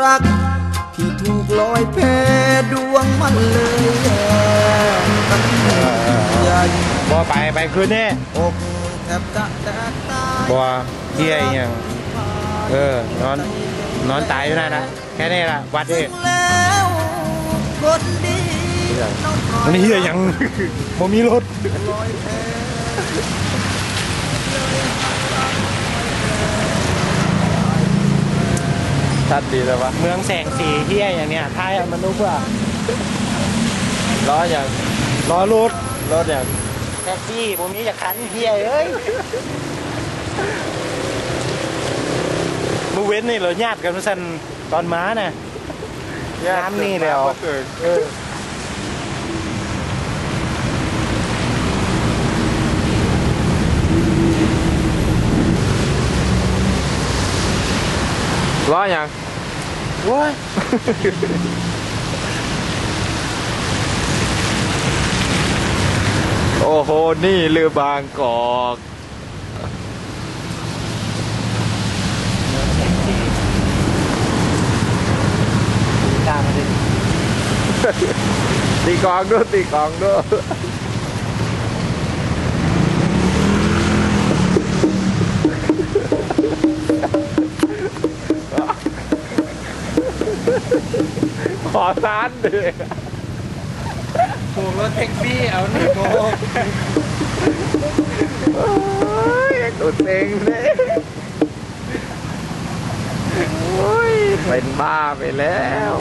รัก ที่ถูกลอยแพดวงมันเลยแย่กันใหญ่บ่ไปไปคืนนี้อกแทบจะแตกตายบ่เฮียอีหยังเออนอนนอนตายอยู่นั่นนะแค่นี้ล่ะวัดเองแล้วคนดีน้องปล่อยมันเฮียหยังบ่มีรถ ลอยแพ ชัดดีเลยวะเมืองแสงสีเฮียอย่างเนี้ยท้ายอะมันรู้เพื่อล้ออย่างล้อรถรถอย่างแท็กซี่ผมนี้จะคันเฮียเอ้ยมือเว้นนี่เหราญาติกันมาสั่นตอนม้าน่ะ น้ำนี่แล้ว เออ ล้ออย่างโว้ยโอ้โห นี่เรือบางกอกตามมาดิตีกลองด้วยตีกลองด้วย ขอซานเลยถูกรถแท็กซี่เอาหนึ่งโมโอ้ยตุดเต็งเลยโอ้ยเป็นบ้าไปแล้ว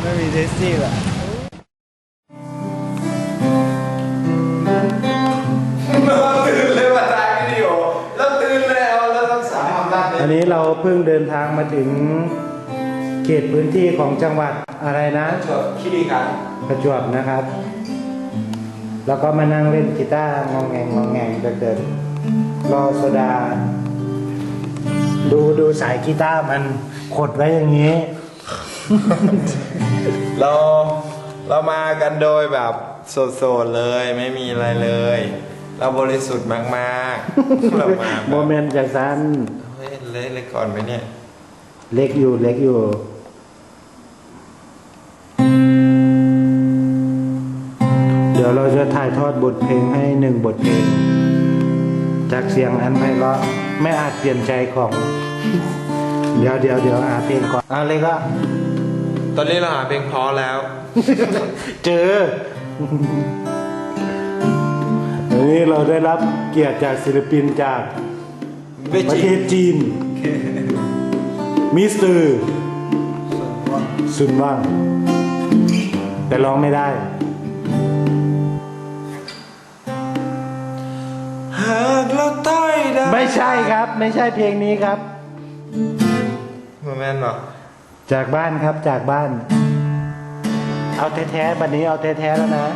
ไม่มีแท็กซี่ละตื่นเลยว่าถ่ายวิดีโอแล้วตื่นแล้วแล้วต้องสามารถอันนี้เราเพิ่งเดินทางมาถึงเขตพื้นที่ของจังหวัด อะไรนะจบคิริกันประจวบนะครับ แล้วก็มานั่งเล่นกีตาร์งองแงงงองแงงเดินๆรอโซดา ดูดูสายกีตาร์มันขดไว้อย่างนี้ เราเรามากันโดยแบบโสดๆเลยไม่มีอะไรเลย เราบริสุทธิ์มากๆเรามาโมเมนต์จากซันเฮ้ยเละเลยก่อนไปเนี่ย เล็กอยู่เล็กอยู่ ดี๋ยวเราจะถ่ายทอดบทเพลงให้หนึ่งบทเพลง จากเสียงอันไพเราะไม่อาจเปลี่ยนใจของ เดี๋ยวเดี๋ยวเดี๋ยวอาเพลงก่อนเอาเลยก็ตอนนี้เราหาเพลงเพอแล้ว เจอวันนี้เราได้รับเกียรติจากศิลปินจากประเทศจีน มิสเตอร์ซุนว่าง แต่ร้องไม่ได้ ได้ไม่ใช่ครับ ไม่ใช่เพลงนี้ครับโมแมนบอกจากบ้านครับจากบ้าน เอาแท้ๆบัดนี้เอาแท้ๆแล้วนะ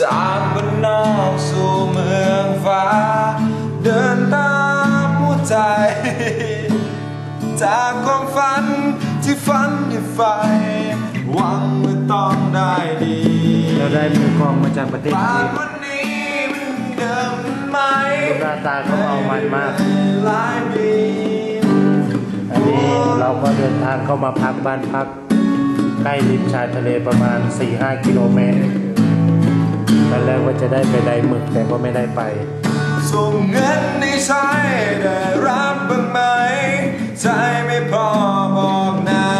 จากบ้านนอกสู่เมืองฟ้า เดินตามหัวใจ จากความฝันที่ฝันในไฟหวังว่าต้องได้ดี เราได้มือกลองมาจากประเทศจีนหน้าตาเขาเอามันมาก อันนี้เราก็เดินทางเข้ามาพักบ้านพัก ใกล้ริมชายทะเลประมาณ 4-5 กิโลเมตรตอนแรกว่าจะได้ไปไดหมึกแต่ก็ไม่ได้ไปส่งเงินให้ใช้ได้รับบ้างไหมใจไม่พอบอกนะ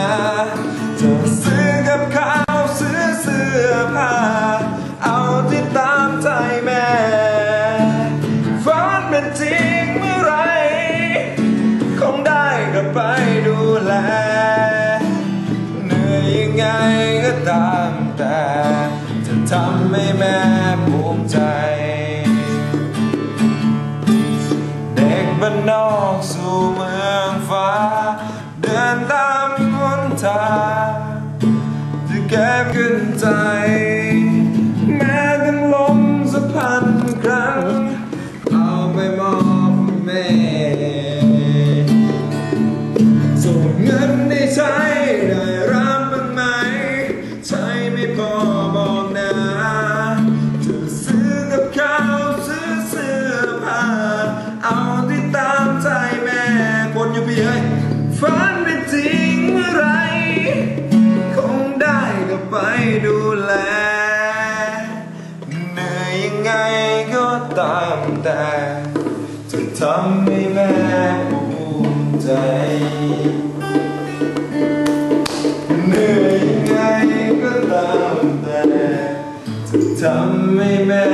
ทำให้แม่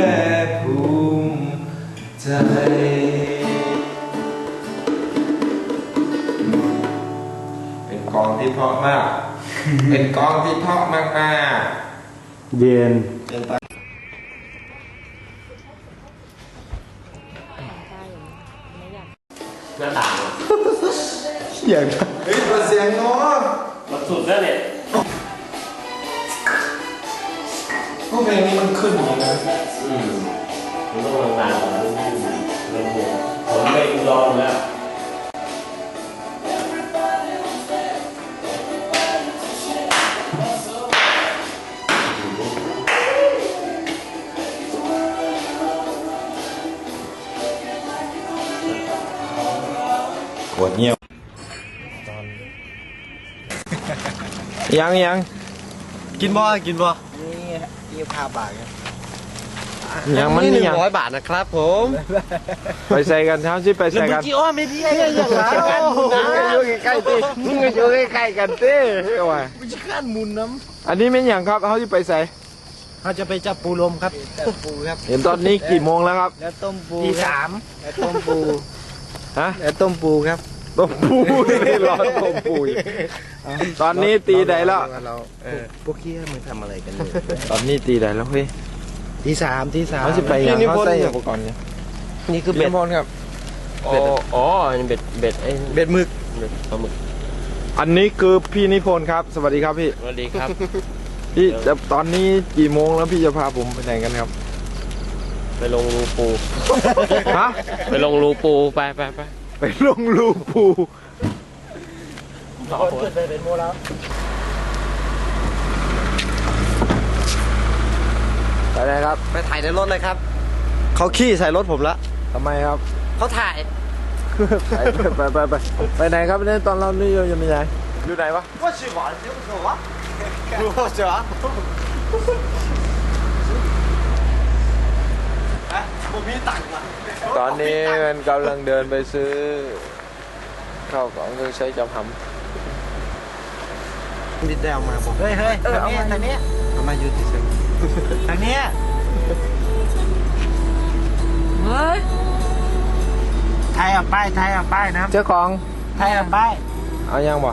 ภูมิใจเป็นกองที่เพราะมาก เป็นกองที่เพราะมากมากเย็นๆเป็นตาหน้าต่างอะอย่างเฮ้ยเปิดเสียงเนาะมันสุดแล้วเนี่ย กเพลงนี้มันขึ้นอย่างนี้นะอืมมันต้องนานๆมันต้องลำโพงผมไปอุดรแล้วปวดเงียบยังยังกินบ่กินบ่นี่ยี่ ห้าบาทครับยังมันหนึ่ยังงร้อยบาทนะครับ ผมไปใส่กันเท้าสิไปใส่กัน จีอ้อไม่พี่อย่างนั้นมึงก็อยู่ใกล้ๆติมึงก็อยู่ใกล้ๆกันติเอาไว้ไม่ใช่ขั้นมุนน้อันนี้เป็นอย่างครับเขาที่ไปใส่ำเขาจะไปจับปูลมครับจับปูครับเห็นตอนนี้กี่โมงแล้วครับ แล้วต้มปูที่สามแล้วต้มปูฮะ แล้วต้มปูครับ ต้มปูนี่ร้อนต้มปูอีกตอนนี้ตีใดแล้ว เราพวกขี้มึงทำอะไรกันเลยตอนนี้ตีใดแล้วเฮ้ยที่สามที่สามเขาจะไปยังเขาใส่อุปกรณ์เนี่ยนี่คือเบ็ดพลครับ อ๋ออ๋ออันนี้เบ็ดเบ็ดไอ้เบ็ดหมึกเบ็ดปลาหมึกอันนี้คือพี่นิพนธ์ครับ สวัสดีครับพี่ สวัสดีครับ พี่จะตอนนี้กี่โมงแล้วพี่จะพาผมไปไหนกันครับ ไปลงรูปู ฮะไปลงรูปูไปไปไป ไปลงลูปูไปเป็นโมแล้วไปไหนครับ ไปถ่ายในรถเลยครับ เขาขี้ใส่รถผมละทำไมครับเขาถ่าย ไปไปไปไปไปไหนครับเนี่ยตอนเรานี่อยู่ยังไงอยู่ไหนวะว่าชื่อหวานเดี๋ยวเถอะวะรู้ว่าเจ๋อ ผมมีตังค์อะตอนนี้มันกำลังเดินไปซื้อข้าวของเครื่องใช้จำหดิดได้เอามาบอกเฮ้ยเฮ้ยทางนี้ทางนี้เอามาอยู่ที่เฉยทางนี้เฮ้ยไทยเอาป้ายไทยเอาป้ายนะำเจ้าของไทยเอาป้ายเอายังบ่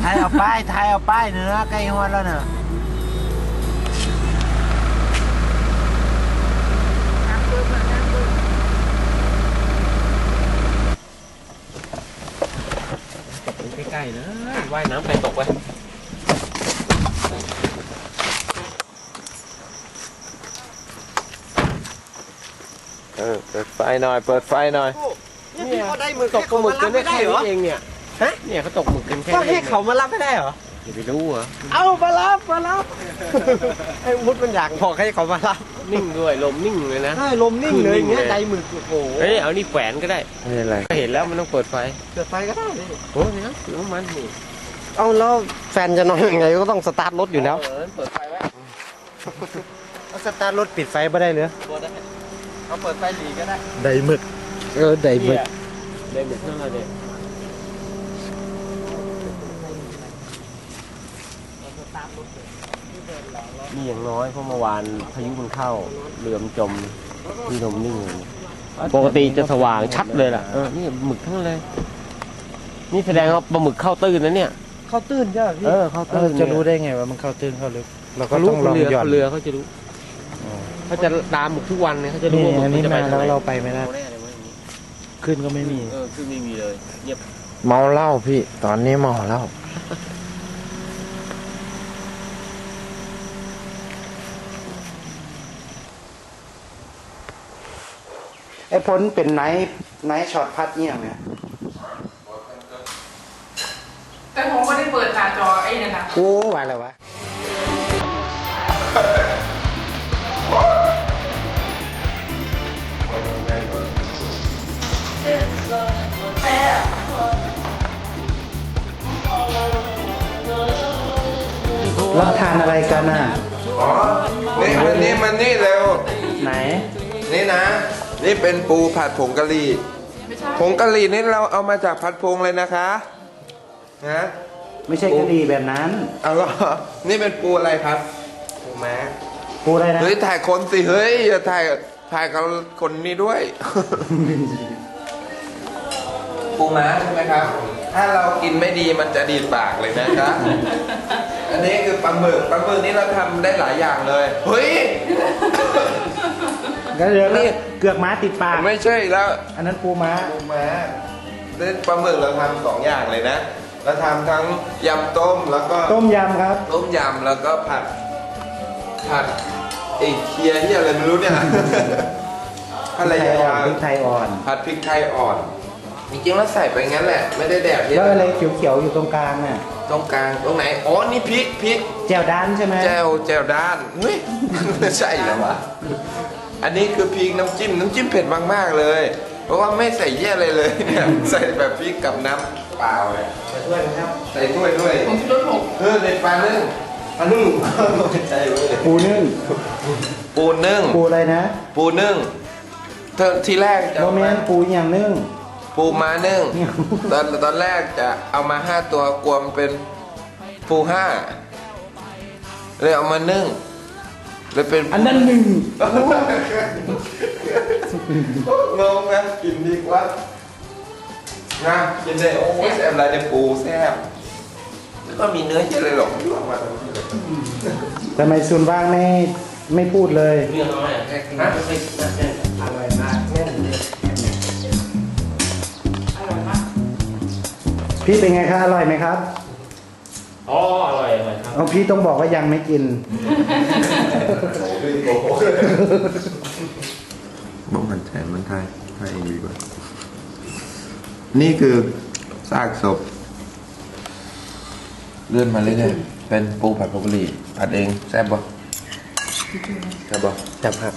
ไทยเอาป้ายไทยเอาป้ายเนื้อใกล้หัวแล้วเนอะ ล้ๆนะว่ายน้ำไปตกไปเออเปิดไฟหน่อย เปิดไฟหน่อยนี่พี่เขาได้มือตกปลาหมึกกันไม่แค่ได้เหรอนี้เองเนี่ยฮะเนี่ยเขาตกหมึกกันแค่ก็นี้ให้เขามารับไม่ได้เหรออย่าไปรู้เหรอเอามารับมารับไอ้มุดมันอยากบอกให้เขามารับ นิ่งด้วยลมนิ่งเลยนะ ใช่ลมนิ่งเลยอย่างเงี้ยนิ่งเลยใจหมึกโอ้โหเฮ้ยเอานี่แขวนก็ได้ไม่เป็นไรก็เห็นแล้วมันต้องเปิดไฟเกิดไฟก็ได้โอ้ยนะน้ำมันนี่เอาแล้วแฟนจะนอนยังไงก็ต้องสตาร์ทรถอยู่แล้วเออเปิดไฟไว้เอาสตาร์ทรถปิดไฟไม่ได้เลยตัวได้เอาเปิดไฟหลีก็ได้ ไดหมึกเออไดหมึกเนี่ยได้หมึกนั่นแหละเนี่ย นี่อย่างน้อยเพราะเมื่อวานพายุมันเข้าเรือมนจมที่ลมนิ่งเลยปกติจะสว่างชัดเลยล่ะเออนี่หมึกทั้งนั้นเลย นี่แสดงว่าปลาหมึกเข้าตื้นนะเนี่ย เข้าตื้นใช่ไหมพี่เออเข้าตื้นจะรู้ได้ไงว่ามันเข้าตื้นเข้าลึกเราก็เขารู้ต้องลองเรือหย่อนเรือเขาจะรู้เขาจะตามหมึกทุกวันเนี่ยเขาจะรู้นี่ว่าหมึอักนนี้จะไปมาทางแล้วไหนเราไปไม่ได้เอาแน่เลยว่าอย่างนี้ขึ้นก็ไม่มีเออคือไม่มีเลยเงียบเมาเหล้าพี่ ตอนนี้เมาเหล้า ไอ้พ้นเป็นไนท์ไนท์ช็อตพัดเนี่ยไงแต่ผมไม่ได้เปิดหน้าจอไอ้เนี่ยนะโอ้ว่าอะไรวะเราทานอะไรกันอะ อ๋อ นี่มันนี่มันนี่เร็ว ไหน นี่นะ นี่เป็นปูผัดผงกะหรี่ไม่ใช่ผงกะหรี่นี่เราเอามาจากผัดพงเลยนะคะนะไม่ใช่กะหรี่แบบนั้นเอาเหรอนี่เป็นปูอะไรครับปูม้าปูอะไรนะเฮ้ยถ่ายคนสิเฮ้ยอย่าถ่ายถ่ายกับคนนี้ด้วย ปูม้าใช่ไหมครับ ถ้าเรากินไม่ดีมันจะดีดปากเลยนะครับอันนี้คือปลาหมึกปลาหมึกนี่เราทำได้หลายอย่างเลย เฮ้ย ก็เดี๋ยวนี่ เกือกม้าติดปาก ไม่ใช่แล้วอันนั้นปูม้า ปูม้าเล่นปลาหมึกเราทำสองอย่างเลยนะเราทำทั้งยำต้มแล้วก็ต้มยำครับ ต้มยำแล้วก็ผัดผัดไอ้เคียที่อะไรไม่รู้เนี่ยอะไรพริกไทยอ่อนยาวพริกไทยอ่อน ๆผัดพริกไทยอ่อนจริงๆแล้วใส่ไปงั้นแหละ ไม่ได้แดดที่แล้วอะไรเขียวๆอยู่ตรงกลางน่ะตรงกลางตรงไหนอ๋อนี่พริกพริก แจ่วด้านใช่ไหมแจวแจวด้านเฮ้ยไม่ใช่แล้ววะ อันนี้คือพริกน้ำจิ้มน้ำจิ้มเผ็ดมากๆเลย เพราะว่าไม่ใส่เยี่ยอะไรเลยเนี่ยใส่แบบพริกกับน้ำเปล่าเลยมาช่วยครับใส่ถ้วยด้วยผมชูรสหกเออในปลานึ่งปลานึ่งใช่เว้ยปูนึ่งปูนึ่งปูอะไรนะปูนึ่งเธอทีแรกจะโมเอาเมมานปูอย่างนึ่ง ปูม้านึ่งเนี่ยตอนตอนแรกจะเอามาห้าตัวกลัวมันเป็นปูห้าเลยเอามานึ่ง เลยเป็นอันนั้นหนึ่งงงนะกินดีกว่านะกินได้โอ้ยแซ่บอะไรเนี่ยปูแซ่บแล้วก็มีเนื้อเยอะเลยหรอกยั่วมาทั้งที่เลยทำไมซุนว่างไม่ไม่พูดเลยเรื่องน้อยอะแค่กินไม่ค่อยน่าแน่นอร่อยมากแน่นเลยอร่อยมากพี่เป็นไงครับอร่อยไหมครับ อ๋ออร่อยอร่อยครับเอาพี่ต้องบอกว่ายังไม่กินบ้องมันแทนมันไทยไทยเองดีกว่า นี่คือซากศพ เลื่อนมาเรื่อยๆเป็นปูผัดผงกะหรี่ผัดเองแซ่บปะแซ่บปะจับครับ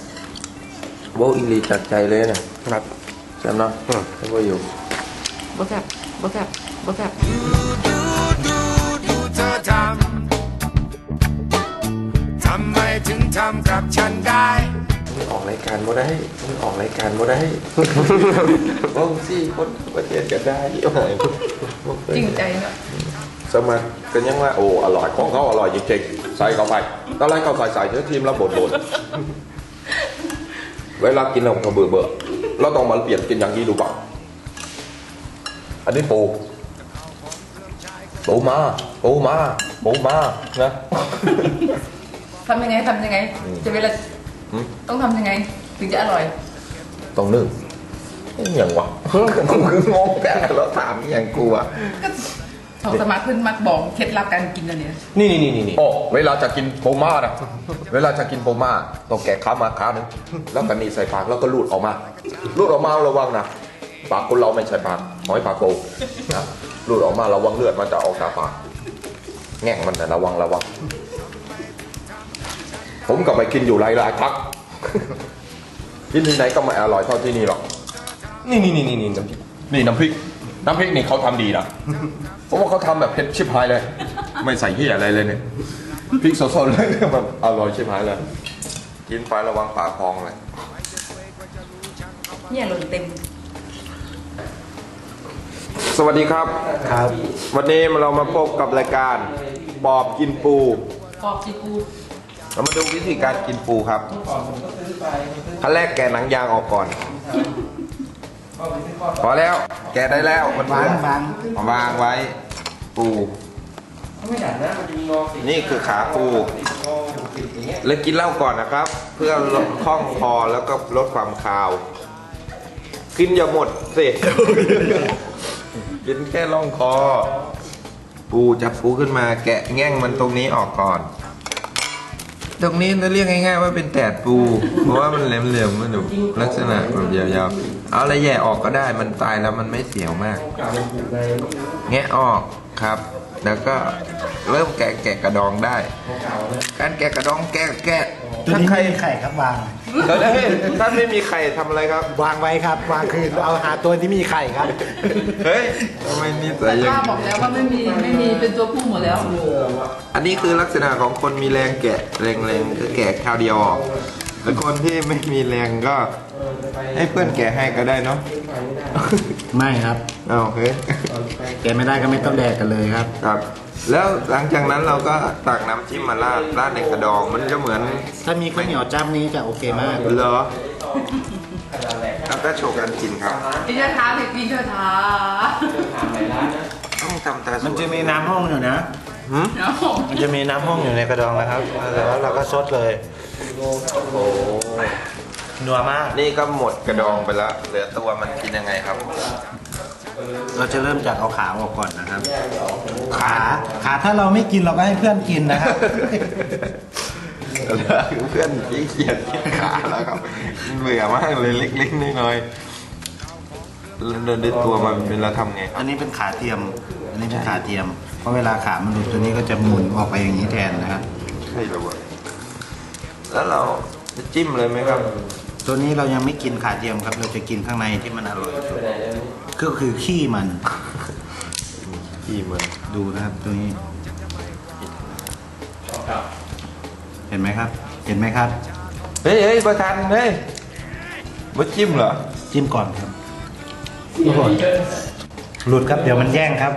โบอิงลีจากใจเลยนะครับแซ่บเนาะแซ่บปะอยู่บ่แซ่บบ่แซ่บบ่แซ่บเธอ ทำ ทำไมถึงทำกับฉันได้มึงออกรายการบ่ได้มึงออกรายการบ่ได้บ้องซี่คนประเทศก็ได้โอ้ยจริงใจเนาะสมัครกันยังว่าโอ้อร่อยของเขาอร่อยจริงๆใส่เข้าไปตอนแรกเขาใส่ใส่เนื้อทีมแล้วบดบดเวลากินเราก็เบื่อเบื่อเราต้องมาเปลี่ยนกินอย่างนี้ดูบ้างอันนี้ปู ปูมาปูมาปูมานะ ทำยังไงทำยังไง จะเวลาอืม ต้องทำยังไง ถึงจะอร่อย ต้องนึ่งเอ๊ะอย่างวะกูคืองงแต่เราถามอย่างกูอะก็สองสมาร์ทขึ้นมักบอกเคล็ดลับการกินอันเนี้ยนี่นี่นี่นี่โอ้เวลาจะกินโปม่านะเวลาจะกินโปม่าต้องแกะขามาขาหนึ่งแล้วก็หนีใส่ปากแล้วก็ลูดออกมาลูดออกมาระวังนะปากคนเราไม่ใช่ปาก หอยปากโกนะลูดออกมาระวังเลือดมันจะออกจากปากแง่งมันแต่ระวังระวัง ผมก็ไปกินอยู่หลายๆพักกินที่ไหนก็ไม่อร่อยเท่าที่นี่หรอกนี่นี่นี่นี่นี่น้ำพริกนี่น้ำพริก น้ำพริกนี่เขาทำดีนะเพราะว่าเขาทำแบบเผ็ดชิบหายเลย ไม่ใส่เหี้ยอะไรเลยเนี่ยพริกสดๆเลยแบบอร่อยชิบหายเลยกินไประวังปากพองเลยเนี่ยหล่นเต็ม สวัสดีครับครับ วันนี้เรามาพบกับรายการปอบกินปูปอบจีกูเรามาดูวิธีการกินปูครับขั้นแรกแกะหนังยางออกก่อน พอแล้วแกะได้แล้วมันวางวางวางไว้ปูไม่ดันนะมันจะมีงอสีนี่คือขาปูแล้วกินเหล้าก่อนนะครับ เพื่อลดคล่องคอแล้วก็ลดความคาว กินอย่าหมดสิ กินแค่ล่องคอ ปูจับปูขึ้นมา แกะแง่งมันตรงนี้ออกก่อน ตรงนี้จะเรียกง่ายๆว่าเป็นแตดปู เพราะว่ามันแหลมๆมันดูลักษณะแบบยาวๆ เอาอะไรแย่ออกก็ได้มันตายแล้วมันไม่เสียวมาก แงะออกครับ แล้วก็เริ่มแกะแกะกระดองได้ การแกะกระดองแกะแกะตัวถ้านี้ใคร ไม่มีไข่ครับวาง ถ้าถ้าไม่มีไข่ทำอะไรครับ วางไว้ครับ วางคือเอาหาตัวที่มีไข่ครับ เฮ้ยทำไมนี่ใส่แต่อย่างป้าบอกแล้วว่าไม่มีไม่มีเป็นตัวผู้หมดแล้วอันนี้คือลักษณะของคนมีแรงแกะแรงแรงก็แกะข้าวเดียวออกแล้วคนที่ไม่มีแรงก็ ให้เพื่อนแกะให้ก็ได้เนาะไม่ครับ เอาโอเคแกไม่ได้ก็ไม่ต้องแดกกันเลยครับ ครับ แล้วหลังจากนั้นเราก็ตักน้ำจิ้มมาราดราดในกระดอง มันจะเหมือนถ้ามีข้าวเหนียวจ้ำนี้จะโอเคมากเหรอแล้วก็โชว์กันกินครับกินช้าๆสิกินช้าต้องทำตาสวยมันจะมีน้ำห้องอยู่นะหืมๆเนาะมันจะมีน้ำห้องอยู่ในกระดองนะครับแล้วเราก็ซดเลยโอ้นัวมาก นี่ก็หมดกระดองไปแล้วเหลือตัวมันกินยังไงครับ เราจะเริ่มจากเอาขาออกก่อนนะครับ ขาขาถ้าเราไม่กินเราก็ให้เพื่อนกินนะครับเพื่อนขี้เกียจกินขาแล้วครับเบื่อมากเลยเล็กๆน้อยๆแล้วเดินด้วยตัวมันเป็นเราทำไงครัอับนนี้เป็นขาเทียม อันนี้เป็นขาเทียม เพราะเวลาขามันหลุดตัวนี้ก็จะหมุนออกไปอย่างนี้แทนนะครับใช่แล้วเว้ยแล้วเราจะจิ้มเลยไหมครับ ตัวนี้เรายังไม่กินขาเทียมครับ เราจะกินข้างในที่มันอร่อยสุด ก็คือขี้มันจิ้มเลยดูนะครับตัวนี้ เห็นไหมครับ เห็นไหมครับ เฮ้ยเฮ้ยประธานเฮ้ยมาจิ้มเหรอ จิ้มก่อนครับโอ้โหหลุดครับ เดี๋ยวมันแย่งครับ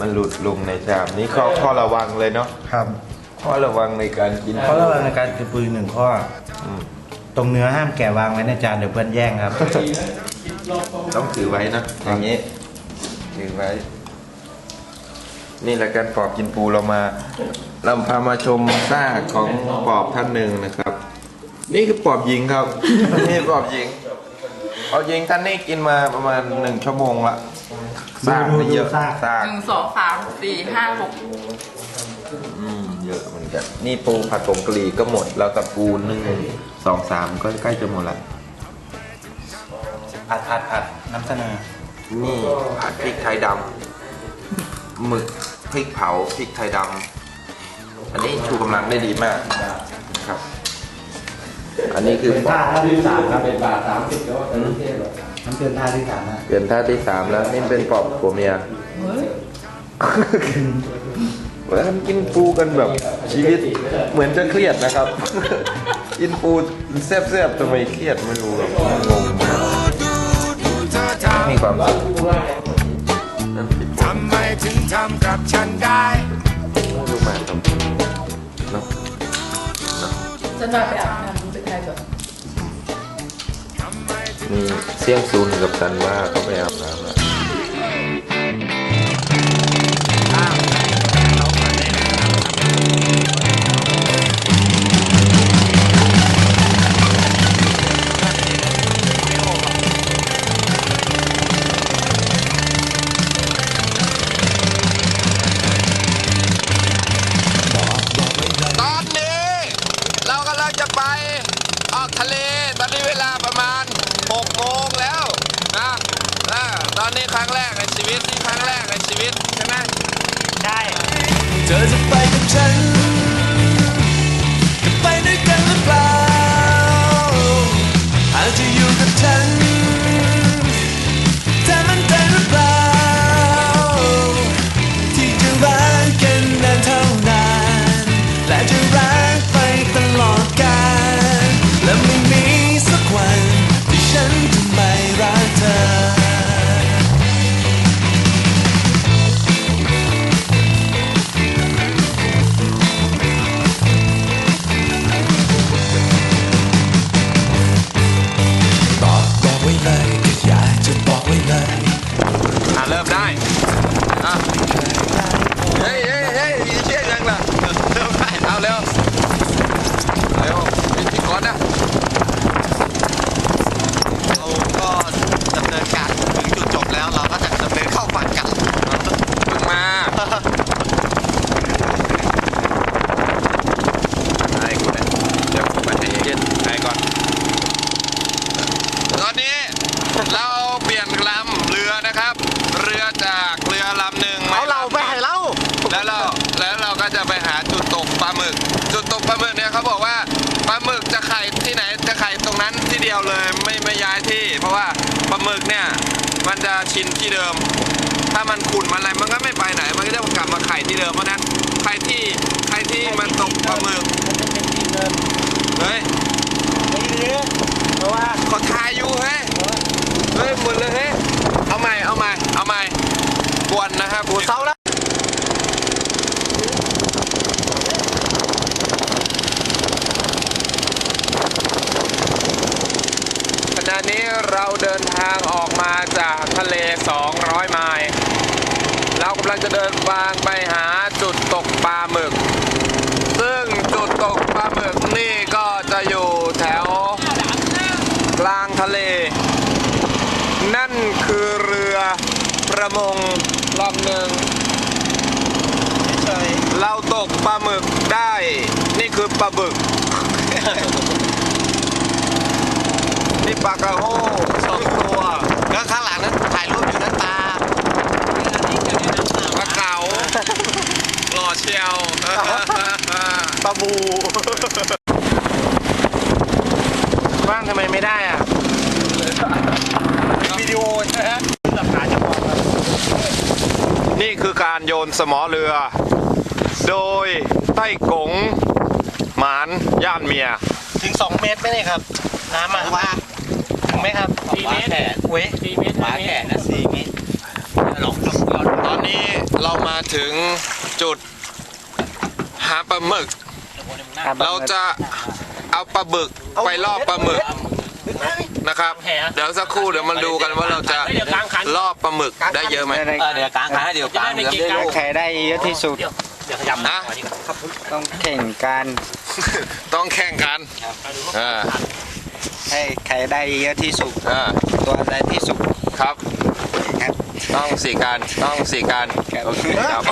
มันหลุดลงในชามนี่ข้อข้อระวังเลยเนาะครับข้อระวังในการกินเพราะระหว่างในการกินปืนหนึ่งข้ออมตรงเนื้อห้ามแกะวางไว้ในจานเดี๋ยวเพื่อนแย่งครับ ต้องถือไว้นะอย่างนี้ ถือไว้ นี่รายการปอบกินปูเรามาเราพามาชมซากของปอบท่านหนึ่งนะครับ นี่คือปอบหญิงครับนี่ปอบหญิงปอบหญิงท่านนี้กินมาประมาณหนึ่งชั่วโมงละซากนี่เยอะดูซากซากหนึ่งสองสามสี่ห้าหกอืมเยอะเหมือนกันนี่ปูผัดผงกะหรี่ก็หมดแล้วกับปูหนึ่งสองสามก็ใกล้จะหมดละ ผัดผัดผัดน้ำเสนอนี่ผัดพริกไทยดำหมึกพริกเผาพริกไทยดำอันนี้ชูกำลังได้ดีมากครับ อันนี้คือเป็นปอท่าบท่าที่สามครับเป็นบาทสามสิบแล้วแต่ไม่เท่หรอกมันเป็นท่าที่สามนะเปลี่ยนท่าที่สามแล้วนี่เป็นปอบผัวเมียเฮ้ยเหมือนกินปูกันแบบชีวิตเหมือนจะเครียดนะครับ กินปูแซ่บๆทำไมเครียดไม่รู้หรอกงงมากเธอท มีความสุขทำไมถึงทำกับฉันได้ลูมาครับเนาะฉันมาไปอาบน้ำจะใครก่อนมีเสี่ยงซูนกับกันว่าเขาไปอาบน้ำแล้ว เธอจะไปกับฉัน นะครับปูเสาแล้วขณะนี้เราเดินทางออกมาจากทะเล 200 ไมล์เรากำลังจะเดินทางไปหาจุดตกปลาหมึก ซึ่งจุดตกปลาหมึกนี่ก็จะอยู่แถวกลางทะเล นั่นคือเรือประมง ลำหนึ่งเราตกปลาหมึกได้ นี่คือปลาบึก นี่ปลากระโห้สองตัวแล้วข้างหลังนั้นถ่ายรูปอยู่นั้นปลาปลาเก๋าหล่อเชียว ปลาบูว่างทำไมไม่ได้อะวิดีโอใช่ไหมนี่คือการโย นสมอเรือ โดยไต้กงหมานย่านเมีย ถึง 2 เมตรไหมเนี่ยครับ น้ำอะว่าถึงไหมครับ4เมตร เว้ย4เมตรมาแค่นะ4เมตรลองลองย้อนตอนนี้เรามาถึงจุดหาปลาหมึก เราจะเอาปลาบึกไปล่อปลาหมึก นะครับเดี๋ยวสักครู่เดี๋ยวมาดูกันว่าเราจะล่อปลาหมึกได้เยอะไหมเดี๋ยวกลางขาเดี๋ยวกลางเดี๋ยวได้ลูกใครได้เยอะที่สุด เดี๋ยวขยับนะ ต้องแข่งกันต้องแข่งกันอ่าให้ใครได้เยอะที่สุด อ่าตัวอะไรที่สุดครับ ครับ ต้องสี่การต้องสี่การครับ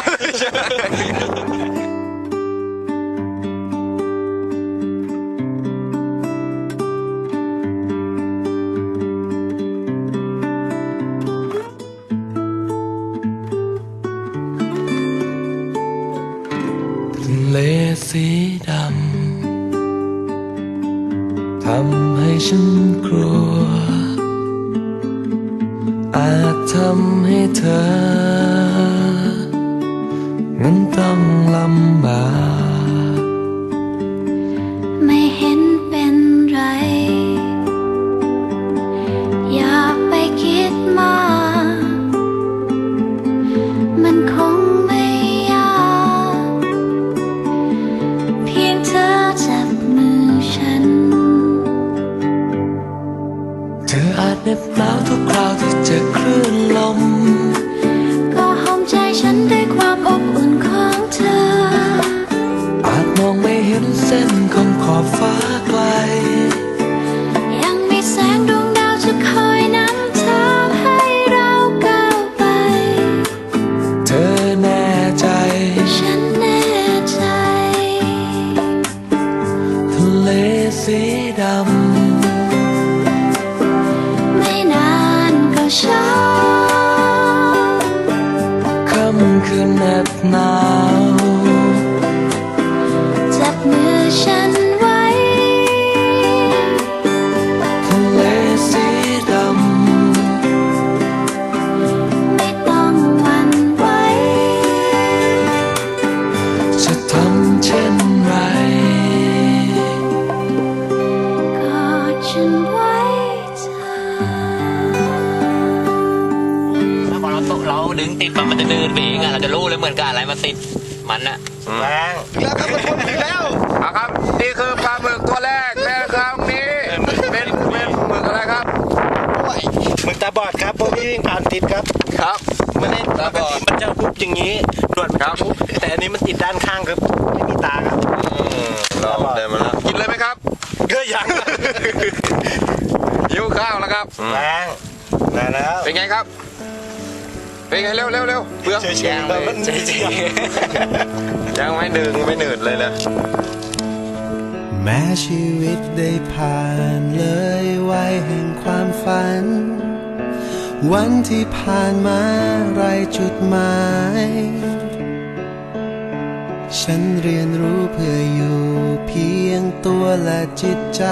อนกับอะไรมาติดมันอะแรงเอาครับ นี่คือปลาหมึกตัวแรกในครั้งนี้เป็นเป็นหมึกอะไรครับมึงตาบอดครับพวกพี่วิ่งผ่านติดครับครับมันได้ตาบอดมันจะพุบอย่างนี้หนวดมันครับจะพุบแต่อันนี้มันติดด้านข้างครับไม่มีตาครับเราเดินมาแล้วกินเลยไหมครับก็ยังหิวข้าวแล้วครับแรงมาแล้วเป็นไงครับ เป็นไงเร็วเร็วเร็วเปลืองเฉยๆครับมันเฉยยังไม่ดึงไม่หนืดเลยนะแม้ชีวิตได้ผ่านเลยวัยแห่งความฝัน วันที่ผ่านมาไรจุดหมาย ฉันเรียนรู้เพื่ออยู่เพียงตัวและจิตใจ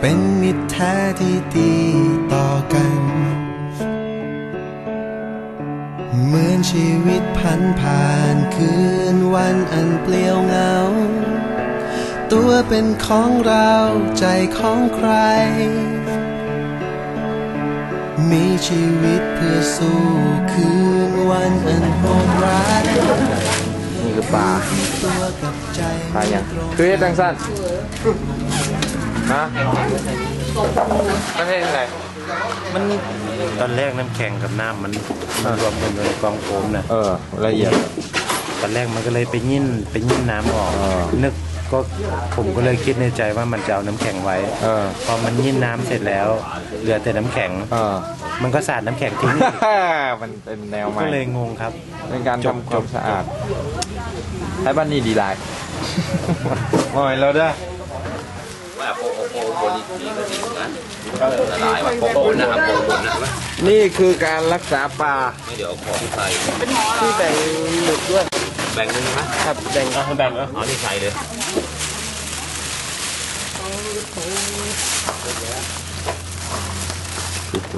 เป็นมิตรแท้ที่ดีต่อกัน เหมือนชีวิตพันผ่านคืนวันอันเปลี่ยวเงา ตัวเป็นของเราใจของใคร มีชีวิตเพื่อสู้คืนวันอันโหดร้ายนี่คือปลาตัวกับใจปลาอย่างคือเฮ็ดจังสั้นฮะมันเฮ็ดยังไง มันตอนแรกน้ำแข็งกับน้ำมันมันรวมกันอยู่ในกองโฟมนะเออ ละเอียด ตอนแรกมันก็เลยไปยิ่นไปยิ่นน้ำออกเออนึกก็ผมก็เลยคิดในใจว่ามันจะเอาน้ำแข็งไว้เออพอมันยิ่นน้ำเสร็จแล้ว เหลือแต่น้ำแข็ง เออ มันก็สาดน้ำแข็งทิ้งอีกมันเป็นแนวใหม่ ก็เลยงงครับ เป็นการจบทำความสะอาด ให้บ้านนี้ดีหลายหน่อยแล้วด้ นี่คือการรักษาปลาเดี๋ยวของใส่ที่แบ่งหมึกด้วย แบ่งหนึ่งนะครับแบ่งเอาแบ่งเอาเอาที่ใส่เลย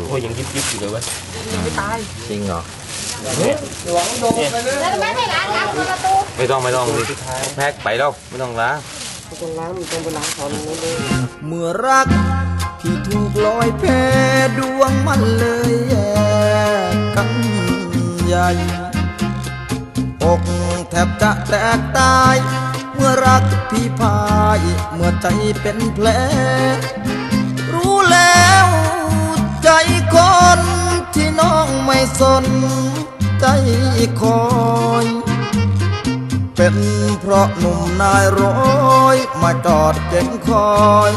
โอ้ยยังยิบยิบอยู่เลยว้ยจริงเหรอแล้วแม่ไม่ล้างล้างประตูไม่ต้องไม่ ต้องแพ็คไปล้วไม่ต้องล้างเมื่อรักที่ถูกลอยแพดวงมันเลยแยกกันใหญ่อกแทบจะแตกตาย เมื่อรักพี่พาย เมื่อใจเป็นแผลรู้แล้วใจคนที่น้องไม่สน ใจคอย เป็นเพราะหนุ่มนายร้อยมาจอดเก่งคอย